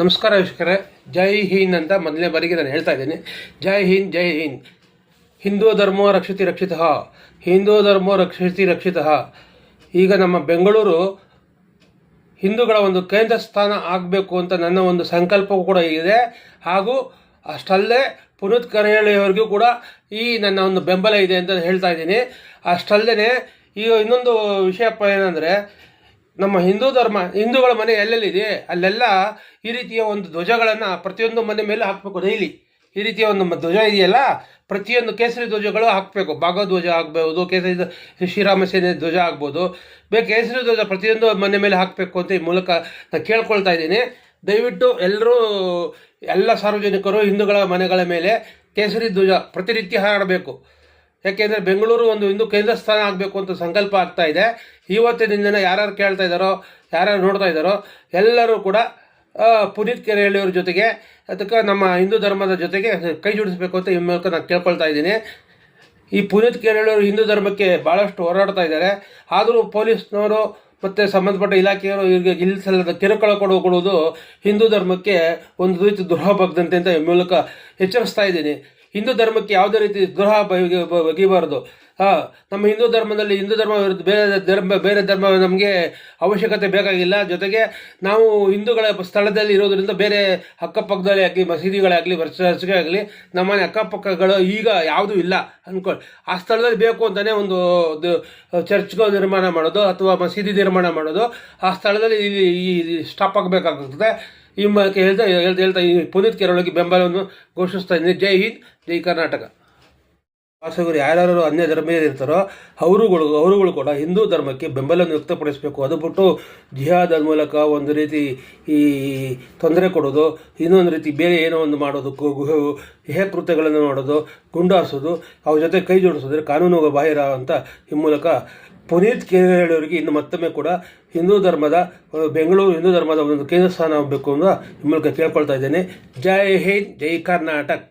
ನಮಸ್ಕಾರ ವೀಕ್ಷಕರೇ. ಜೈ ಹಿಂದ್ ಅಂತ ಮೊದಲನೇ ಬಾರಿಗೆ ನಾನು ಹೇಳ್ತಾ ಇದ್ದೀನಿ. ಜೈ ಹಿಂದ್ ಜೈ ಹಿಂದ್. ಹಿಂದೂ ಧರ್ಮ ರಕ್ಷಿತಿ ರಕ್ಷಿತ. ಹಿಂದೂ ಧರ್ಮ ರಕ್ಷಿತಿ ರಕ್ಷಿತ. ಈಗ ನಮ್ಮ ಬೆಂಗಳೂರು ಹಿಂದೂಗಳ ಒಂದು ಕೇಂದ್ರ ಸ್ಥಾನ ಆಗಬೇಕು ಅಂತ ನನ್ನ ಒಂದು ಸಂಕಲ್ಪವೂ ಕೂಡ ಇದೆ. ಹಾಗೂ ಅಷ್ಟಲ್ಲದೆ ಪುನೀತ್ ಕರೆಯಳಿಯವರಿಗೂ ಕೂಡ ಈ ನನ್ನ ಒಂದು ಬೆಂಬಲ ಇದೆ ಅಂತ ಹೇಳ್ತಾ ಇದ್ದೀನಿ. ಅಷ್ಟಲ್ಲದೆ ಈಗ ಇನ್ನೊಂದು ವಿಷಯಪ್ಪ ಏನಂದರೆ ನಮ್ಮ ಹಿಂದೂ ಧರ್ಮ, ಹಿಂದೂಗಳ ಮನೆ ಎಲ್ಲೆಲ್ಲಿದೆ? ಅಲ್ಲೆಲ್ಲ ಈ ರೀತಿಯ ಒಂದು ಧ್ವಜಗಳನ್ನು ಪ್ರತಿಯೊಂದು ಮನೆ ಮೇಲೆ ಹಾಕಬೇಕು ಡೈಲಿ ಈ ರೀತಿಯ ಒಂದು ಧ್ವಜ ಇದೆಯಲ್ಲ? ಪ್ರತಿಯೊಂದು ಕೇಸರಿ ಧ್ವಜಗಳು ಹಾಕಬೇಕು. ಭಾಗಧ್ವಜ ಆಗ್ಬೋದು, ಕೇಸರಿ ಶ್ರೀರಾಮ ಸೇನೆ ಧ್ವಜ ಆಗ್ಬೋದು. ಬೇ ಕೇಸರಿ ಧ್ವಜ ಪ್ರತಿಯೊಂದು ಮನೆ ಮೇಲೆ ಹಾಕಬೇಕು ಅಂತ ಈ ಮೂಲಕ ನಾನು ಕೇಳ್ಕೊಳ್ತಾ ಇದ್ದೀನಿ. ದಯವಿಟ್ಟು ಎಲ್ಲರೂ, ಎಲ್ಲ ಸಾರ್ವಜನಿಕರು ಹಿಂದೂಗಳ ಮನೆಗಳ ಮೇಲೆ ಕೇಸರಿ ಧ್ವಜ ಪ್ರತಿನಿತ್ಯ ಹಾರಬೇಕು ಯಾಕೆಂದರೆ ಬೆಂಗಳೂರು ಒಂದು ಹಿಂದೂ ಕೇಂದ್ರ ಸ್ಥಾನ ಆಗಬೇಕು ಅಂತ ಸಂಕಲ್ಪ ಆಗ್ತಾ ಇದೆ. ಇವತ್ತಿನಿಂದ ಯಾರ್ಯಾರು ಕೇಳ್ತಾ ಇದ್ದಾರೋ, ಯಾರ್ಯಾರು ನೋಡ್ತಾ ಇದ್ದಾರೋ ಎಲ್ಲರೂ ಕೂಡ ಪುನೀತ್ ಕೆರೆಹಳ್ಳಿಯವ್ರ ಜೊತೆಗೆ, ಅದಕ್ಕೆ ನಮ್ಮ ಹಿಂದೂ ಧರ್ಮದ ಜೊತೆಗೆ ಕೈ ಜೋಡಿಸಬೇಕು ಅಂತ ಈ ಮೂಲಕ ನಾನು ಕೇಳ್ಕೊಳ್ತಾ ಇದ್ದೀನಿ. ಈ ಪುನೀತ್ ಕೆರೆಹಳ್ಳಿಯವರು ಹಿಂದೂ ಧರ್ಮಕ್ಕೆ ಭಾಳಷ್ಟು ಹೋರಾಡ್ತಾ ಇದ್ದಾರೆ. ಆದರೂ ಪೊಲೀಸ್ನವರು ಮತ್ತು ಸಂಬಂಧಪಟ್ಟ ಇಲಾಖೆಯವರು ಇವರಿಗೆ ಇಲ್ಲಿ ಸಲ್ಲದ ಕಿರುಕುಳ ಕೊಡು ಕೊಡುವುದು ಹಿಂದೂ ಧರ್ಮಕ್ಕೆ ಒಂದು ರೀತಿ ದ್ರೋಹ ಬಗ್ದಂತೆ ಅಂತ ಈ ಮೂಲಕ ಎಚ್ಚರಿಸ್ತಾ ಇದ್ದೀನಿ. ಹಿಂದೂ ಧರ್ಮಕ್ಕೆ ಯಾವುದೇ ರೀತಿ ದ್ರೋಹ ಬಗೆಯಬಾರದು. ನಮ್ಮ ಹಿಂದೂ ಧರ್ಮದಲ್ಲಿ ಹಿಂದೂ ಧರ್ಮ ಬೇರೆ ಧರ್ಮ ಬೇರೆ ಧರ್ಮ ನಮಗೆ ಅವಶ್ಯಕತೆ ಬೇಕಾಗಿಲ್ಲ. ಜೊತೆಗೆ ನಾವು ಹಿಂದೂಗಳ ಸ್ಥಳದಲ್ಲಿ ಇರೋದರಿಂದ ಬೇರೆ ಅಕ್ಕಪಕ್ಕದಲ್ಲಿ ಆಗಲಿ ಮಸೀದಿಗಳಾಗಲಿ ವರ್ಷ ಆಗಲಿ, ನಮ್ಮನೆ ಅಕ್ಕಪಕ್ಕಗಳು ಈಗ ಯಾವುದೂ ಇಲ್ಲ ಅಂದ್ಕೊಳ್ಳಿ ಆ ಸ್ಥಳದಲ್ಲಿ ಬೇಕು ಅಂತಲೇ ಒಂದು ಚರ್ಚ್ಗೆ ನಿರ್ಮಾಣ ಮಾಡೋದು ಅಥವಾ ಮಸೀದಿ ನಿರ್ಮಾಣ ಮಾಡೋದು ಆ ಸ್ಥಳದಲ್ಲಿ ಈ ಸ್ಟಾಪ್ ಆಗಬೇಕಾಗ್ತದೆ. ಈ ಹೇಳ್ತಾ ಹೇಳ್ತಾ ಹೇಳ್ತಾ ಈ ಪುನೀತ್ ಕೆರಳಿಗೆ ಬೆಂಬಲವನ್ನು ಘೋಷಿಸ್ತಾ ಇದ್ದೀನಿ. ಜೈ ಹಿಂದ್, ಜೈ ಕರ್ನಾಟಕ. ವಾಸಗರು ಯಾರ್ಯಾರು ಅನ್ಯ ಧರ್ಮೀಯರು ಇರ್ತಾರೋ, ಅವರುಗಳು ಅವರುಗಳು ಕೂಡ ಹಿಂದೂ ಧರ್ಮಕ್ಕೆ ಬೆಂಬಲವನ್ನು ವ್ಯಕ್ತಪಡಿಸಬೇಕು. ಅದು ಬಿಟ್ಟು ಜಿಹಾದ್ ಮೂಲಕ ಒಂದು ರೀತಿ ಈ ತೊಂದರೆ ಕೊಡೋದು, ಇನ್ನೊಂದು ರೀತಿ ಬೇರೆ ಏನೋ ಒಂದು ಮಾಡೋದು ಹೇಯ ಕೃತ್ಯಗಳನ್ನು ಮಾಡೋದು ಗುಂಡಾಸೋದು ಅವ್ರ ಜೊತೆ ಕೈ ಜೋಡಿಸೋದ್ರೆ ಕಾನೂನು ಬಾಹಿರ ಅಂತ ಈ ಮೂಲಕ ಪುನೀತ್ ಕೇರಳಿಯವರಿಗೆ ಇನ್ನು ಮತ್ತೊಮ್ಮೆ ಕೂಡ ಹಿಂದೂ ಧರ್ಮದ ಬೆಂಗಳೂರು ಹಿಂದೂ ಧರ್ಮದ ಒಂದು ಕೇಂದ್ರ ಸ್ಥಾನ ಆಗಬೇಕು ಅಂತ ಮೂಲಕ ಕೇಳ್ಕೊಳ್ತಾ ಇದ್ದೇನೆ. ಜೈ ಹಿಂದ್, ಜೈ ಕರ್ನಾಟಕ್.